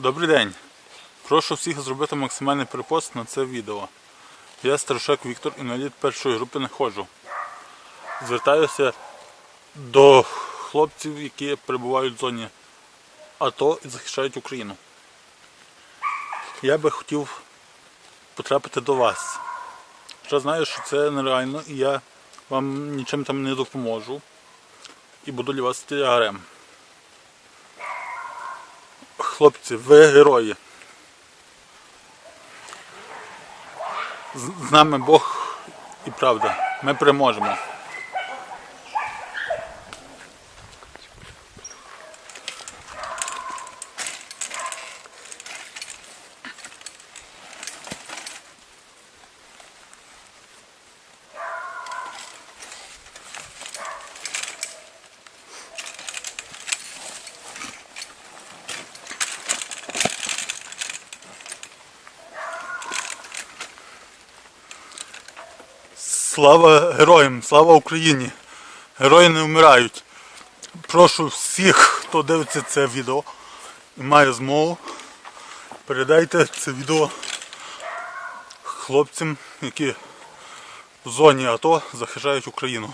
Добрий день. Прошу всіх зробити максимальний перепост на це відео. Я Старошак Віктор, інвалід першої групи не ходжу. Звертаюся до хлопців, які перебувають в зоні АТО і захищають Україну. Я би хотів потрапити до вас. Хоча знаю, що це нереально і я вам нічим там не допоможу. І буду для вас тягарем. Хлопці, ви герої. З нами Бог і правда. Ми переможемо. Слава героям, слава Україні! Герої не вмирають. Прошу всіх, хто дивиться це відео і має змогу, передайте це відео хлопцям, які в зоні АТО захищають Україну.